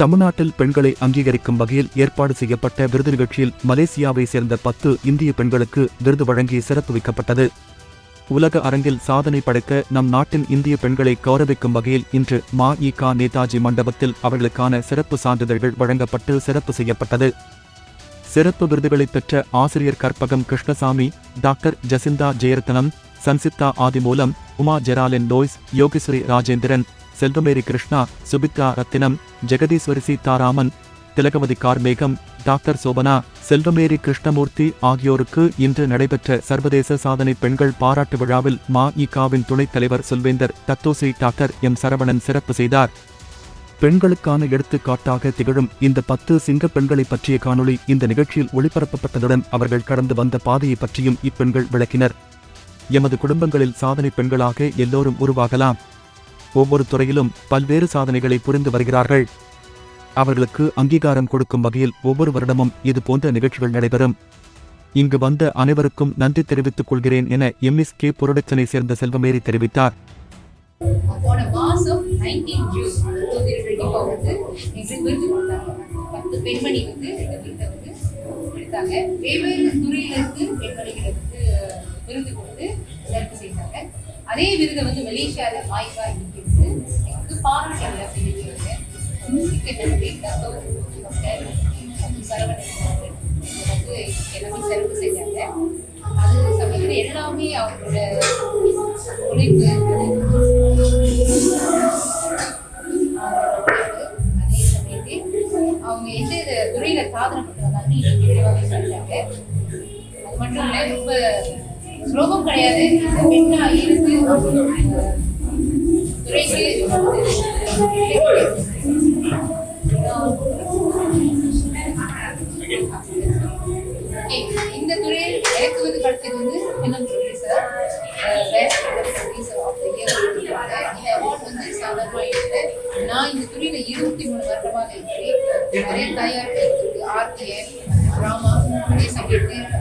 தமிழ்நாட்டில் பெண்களை அங்கீகரிக்கும் வகையில் ஏற்பாடு செய்யப்பட்ட விருது நிகழ்ச்சியில் மலேசியாவை சேர்ந்த பத்து இந்திய பெண்களுக்கு விருது வழங்கி சிறப்பு வைக்கப்பட்டது. உலக அரங்கில் சாதனை படைக்க நம் நாட்டின் இந்திய பெண்களை கௌரவிக்கும் வகையில் இன்று மா இ கா நேதாஜி மண்டபத்தில் அவர்களுக்கான சிறப்பு சான்றிதழ்கள் வழங்கப்பட்டு சிறப்பு செய்யப்பட்டது. சிறப்பு விருதுகளை பெற்ற ஆசிரியர் கற்பகம் கிருஷ்ணசாமி டாக்டர் ஜசிந்தா ஜெயரத்னம் சன்சித்தா ஆதிமூலம் உமா ஜெராலின் லோய்ஸ் யோகேஸ்வரி ராஜேந்திரன் செல்வமேரி கிருஷ்ணா சுபித்ரா ரத்தினம் ஜெகதீஸ்வரி சீதாராமன் திலகவதி கார்மேகம் டாக்டர் சோபனா செல்வமேரி கிருஷ்ணமூர்த்தி ஆகியோருக்கு இன்று நடைபெற்ற சர்வதேச சாதனை பெண்கள் பாராட்டு விழாவில் மா இகாவின் துணைத் தலைவர் சொல்வேந்தர் தத்தோசி டாக்டர் எம் சரவணன் சிறப்பு செய்தார். பெண்களுக்கான எடுத்துக்காட்டாக திகழும் இந்த பத்து சிங்க பெண்களை பற்றிய காணொளி இந்த நிகழ்ச்சியில் ஒளிபரப்பப்பட்டதுடன் அவர்கள் கடந்து வந்த பாதையை பற்றியும் இப்பெண்கள் விளக்கினர். எமது குடும்பங்களில் சாதனை பெண்களாக எல்லோரும் உருவாகலாம். ஒவ்வொரு துறையிலும் பல்வேறு சாதனைகளை புரிந்து வருகிறார்கள். அவர்களுக்கு அங்கீகாரம் கொடுக்கும் வகையில் ஒவ்வொரு வருடமும் இது போன்ற நிகழ்ச்சிகள் நடைபெறும். இங்கு வந்த அனைவருக்கும் நன்றி தெரிவித்துக் கொள்கிறேன் என எம்எஸ்கே புரொடக்ஷனை சேர்ந்த செல்வமேரி தெரிவித்தார். போன மாசம் நைன்டீன் ஜூன் வந்து எங்களுக்கு விருது கொடுத்தாங்க. பத்து பெண்மணி வந்து இந்த விருதை வந்து வெவ்வேறு துறையிலிருந்து பெண்மணிகளை வந்து விருது கொடுத்து சிறப்பு செய்தாங்க. அதே விருதை வந்து மலேசியாவில் வாய்ப்பா இன்னைக்கு வந்து எங்களுக்கு பாராட்டு சரவணன் வந்து எல்லாமே செலவு செஞ்சாங்க அது சமைக்கிற எல்லாமே அவங்களோட உழைப்பு அதே சமயத்தில் அவங்க எந்த துறையில சாதனை பண்றாங்கன்னு தெளிவாக சொல்லிட்டாங்க. அது மட்டும் இல்லை ரொம்ப சுலபம் கிடையாது. இந்த இருந்து துறைக்கு இந்த துறையில் எனக்கு வந்து கிடைச்சது uh, வந்து என்னன்னு producer best producer of the year கொடுத்துருக்காங்க இந்த அவார்ட் வந்து சாதாரணமாக இல்லை நான் இந்த துறையில் இருபத்தி மூணு வருடமாக இருக்கிறேன் நிறைய தயாரிப்பு இருக்குது ஆர்டிஎன் ட்ராமா அதே சமயத்தில்